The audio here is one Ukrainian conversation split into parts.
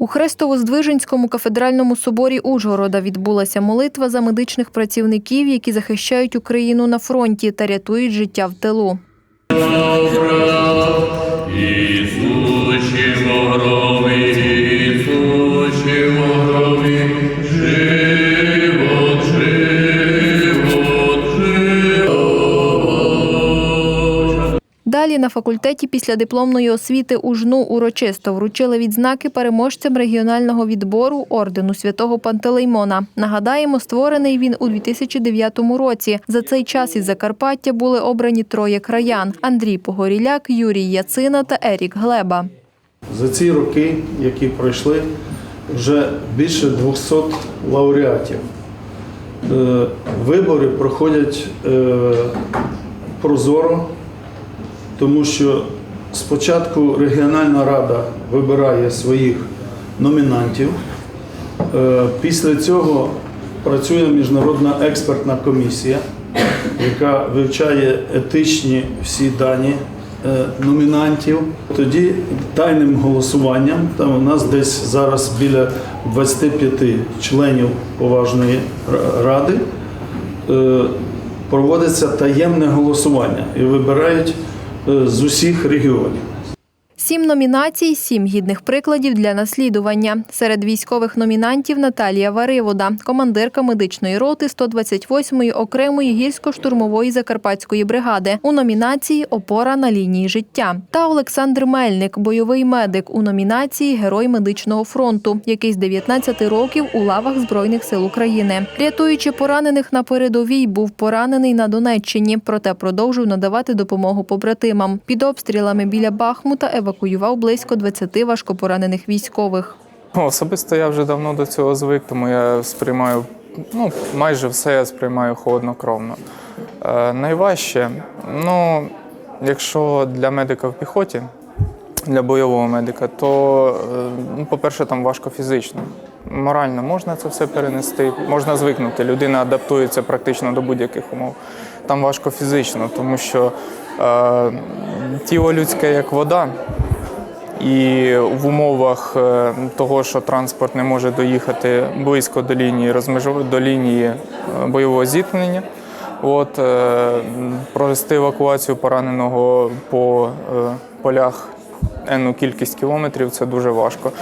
У Хрестово-Здвиженському кафедральному соборі Ужгорода відбулася молитва за медичних працівників, які захищають Україну на фронті та рятують життя в тилу. Ісучимо Далі на факультеті після дипломної освіти у жну урочисто вручили відзнаки переможцям регіонального відбору ордену святого Пантелеймона. Нагадаємо, створений він у 2009 році. За цей час із Закарпаття були обрані троє краян: Андрій Погоріляк, Юрій Яцина та Ерік Глеба. За ці роки, які пройшли, вже більше 200 лауреатів. Е, Вибори проходять е, прозоро, тому що спочатку регіональна рада вибирає своїх номінантів. Е, Після цього працює міжнародна експертна комісія, яка вивчає етичні всі дані е, номінантів. Тоді тайним голосуванням, там у нас десь зараз біля 25 членів поважної ради, е, проводиться таємне голосування і вибирають з усіх регіонів. Сім номінацій, сім гідних прикладів для наслідування. Серед військових номінантів Наталія Варивода, командирка медичної роти 128-ї окремої гірсько-штурмової закарпатської бригади. У номінації Опора на лінії життя. Та Олександр Мельник, бойовий медик у номінації Герой медичного фронту, який з 19 років у лавах Збройних сил України. Рятуючи поранених на передовій, був поранений на Донеччині, проте продовжив надавати допомогу побратимам. Під обстрілами біля Бахмута евакуював близько 20 важкопоранених військових. Ну, Особисто я вже давно до цього звик, тому я сприймаю ну, майже все я сприймаю холоднокровно. Е, найважче, ну, якщо для медика в піхоті, для бойового медика, то, е, ну, по-перше, там важко фізично. Морально можна це все перенести, можна звикнути. Людина адаптується практично до будь-яких умов. Там важко фізично, тому що е, тіло людське як вода, і в умовах е, того, що транспорт не може доїхати близько до лінії до лінії е, бойового зіткнення. От, е, провести евакуацію пораненого по полях енну кількість кілометрів це дуже важко.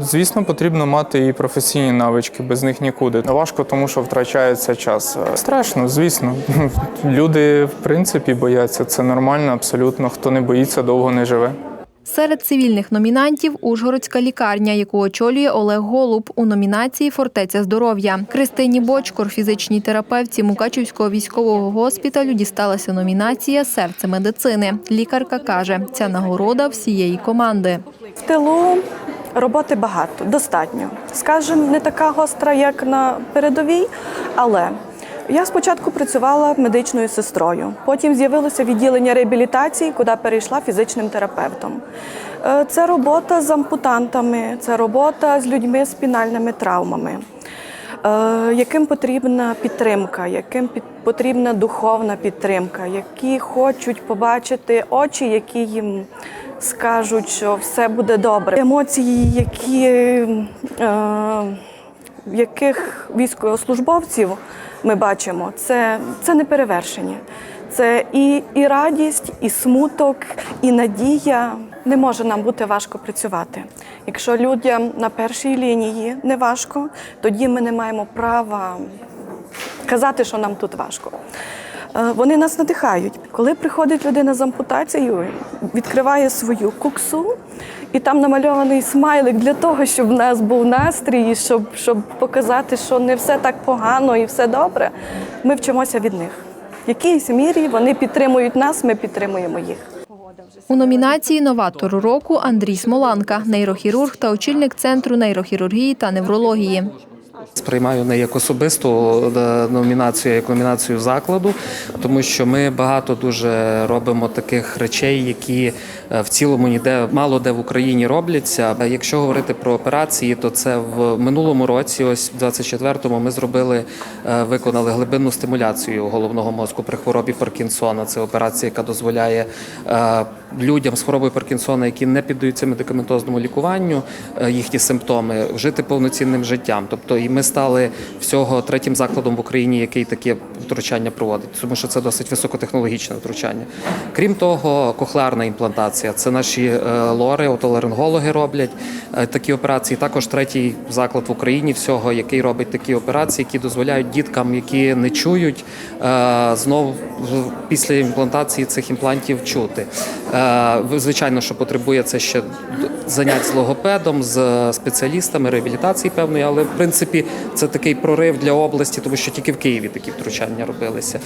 Звісно, потрібно мати і професійні навички, без них нікуди. Важко, тому що втрачається час. Страшно, звісно. Люди в принципі бояться. Це нормально, абсолютно. Хто не боїться, довго не живе. Серед цивільних номінантів Ужгородська лікарня, яку очолює Олег Голуб у номінації Фортеця здоров'я. Христині Бочкор, фізичній терапевтці Мукачівського військового госпіталю, дісталася номінація Серце медицини. Лікарка каже, ця нагорода всієї команди. В тилу роботи багато, достатньо. Скажем, не така гостра, як на передовій, але я спочатку працювала медичною сестрою. Потім з'явилося відділення реабілітації, куди перейшла фізичним терапевтом. Е, Це робота з ампутантами, це робота з людьми з спінальними травмами. Е, Яким потрібна підтримка, яким потрібна духовна підтримка, які хочуть побачити очі, які їм скажуть, що все буде добре. Емоції, які, е, яких військовослужбовців ми бачимо, це, це не перевершені. Це і, і радість, і смуток, і надія. Не може нам бути важко працювати. Якщо людям на першій лінії не важко, тоді ми не маємо права казати, що нам тут важко. Е, Вони нас надихають. Коли приходить людина з ампутацією, відкриває свою куксу, і там намальований смайлик для того, щоб в нас був настрій, і щоб, щоб показати, що не все так погано і все добре. Ми вчимося від них. В якійсь мірі вони підтримують нас, ми підтримуємо їх. У номінації Новатор року Андрій Смоланка, нейрохірург та очільник центру нейрохірургії та неврології. Сприймаю не як особисту е, номінацію, як номінацію закладу, тому що ми багато дуже робимо таких речей, які е, в цілому ніде мало де в Україні робляться. Якщо говорити про операції, то це в минулому році, ось в 24-му, ми зробили, е, виконали глибинну стимуляцію головного мозку при хворобі Паркінсона. Це операція, яка дозволяє людям з хворобою Паркінсона, які не піддаються медикаментозному лікуванню, е, їхні симптоми, жити повноцінним життям. Тобто, і ми стали всього третім закладом в Україні, який таке втручання проводить, тому що це досить високотехнологічне втручання. Крім того, кохлеарна імплантація це наші е, лори, отоларингологи роблять е, такі операції. Також третій заклад в Україні всього, який робить такі операції, які дозволяють діткам, які не чують, е, знов після імплантації цих імплантів чути. Е, ви- Звичайно, що потребує це ще занять з логопедом, з спеціалістами реабілітації певної, але в принципі це такий прорив для області, тому що тільки в Києві такі втручання робилися.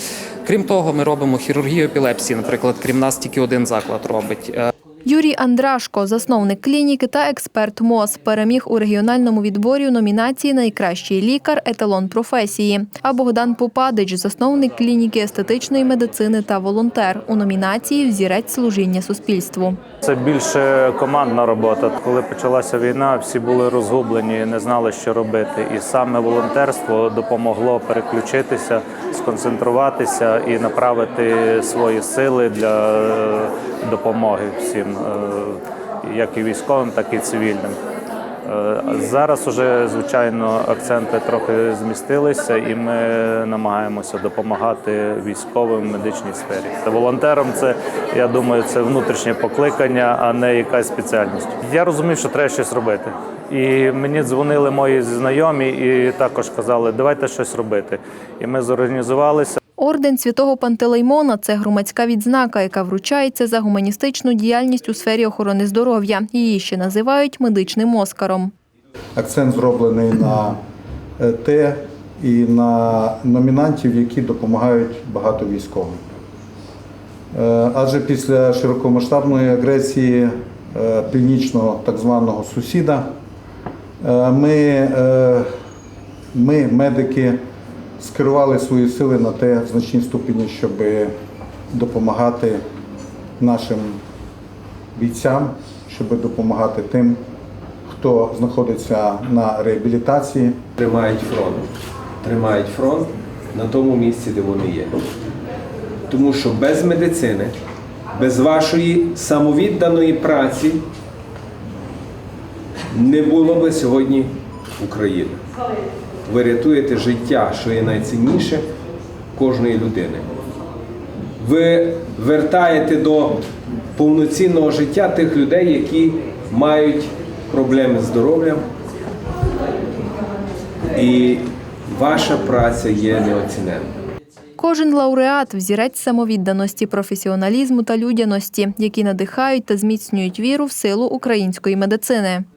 Крім того, ми робимо хірургію епілепсії. Наприклад, крім нас, тільки один заклад робить. Юрій Андрашко, засновник клініки та експерт МОЗ, переміг у регіональному відборі номінації Найкращий лікар еталон професії. А Богдан Попадич, засновник клініки естетичної медицини та волонтер у номінації Взірець служіння суспільству. Це більше командна робота. Коли почалася війна, всі були розгублені, не знали, що робити. І саме волонтерство допомогло переключитися, сконцентруватися і направити свої сили для е, допомоги всім, е, як і військовим, так і цивільним. Е, Зараз уже звичайно акценти трохи змістилися, і ми намагаємося допомагати військовим в медичній сфері. Волонтером це я думаю, це внутрішнє покликання, а не якась спеціальність. Я розумів, що треба щось робити. І мені дзвонили мої знайомі і також казали, давайте щось робити. І ми зорганізувалися. Орден святого Пантелеймона це громадська відзнака, яка вручається за гуманістичну діяльність у сфері охорони здоров'я. Її ще називають медичним оскаром. акцент зроблений на е, те і на номінантів, які допомагають багато військовим. Е, Адже після широкомасштабної агресії е, північного так званого сусіда ми, ми, медики, скерували свої сили на те в значній ступені, щоб допомагати нашим бійцям, щоб допомагати тим, хто знаходиться на реабілітації. тримають фронт. Тримають фронт на тому місці, де вони є. Тому що без медицини, без вашої самовідданої праці не було би сьогодні України. Ви рятуєте життя, що є найцінніше кожної людини. Ви вертаєте до повноцінного життя тих людей, які мають проблеми з здоров'ям, і ваша праця є неоціненна. Кожен лауреат взірець самовідданості, професіоналізму та людяності, які надихають та зміцнюють віру в силу української медицини.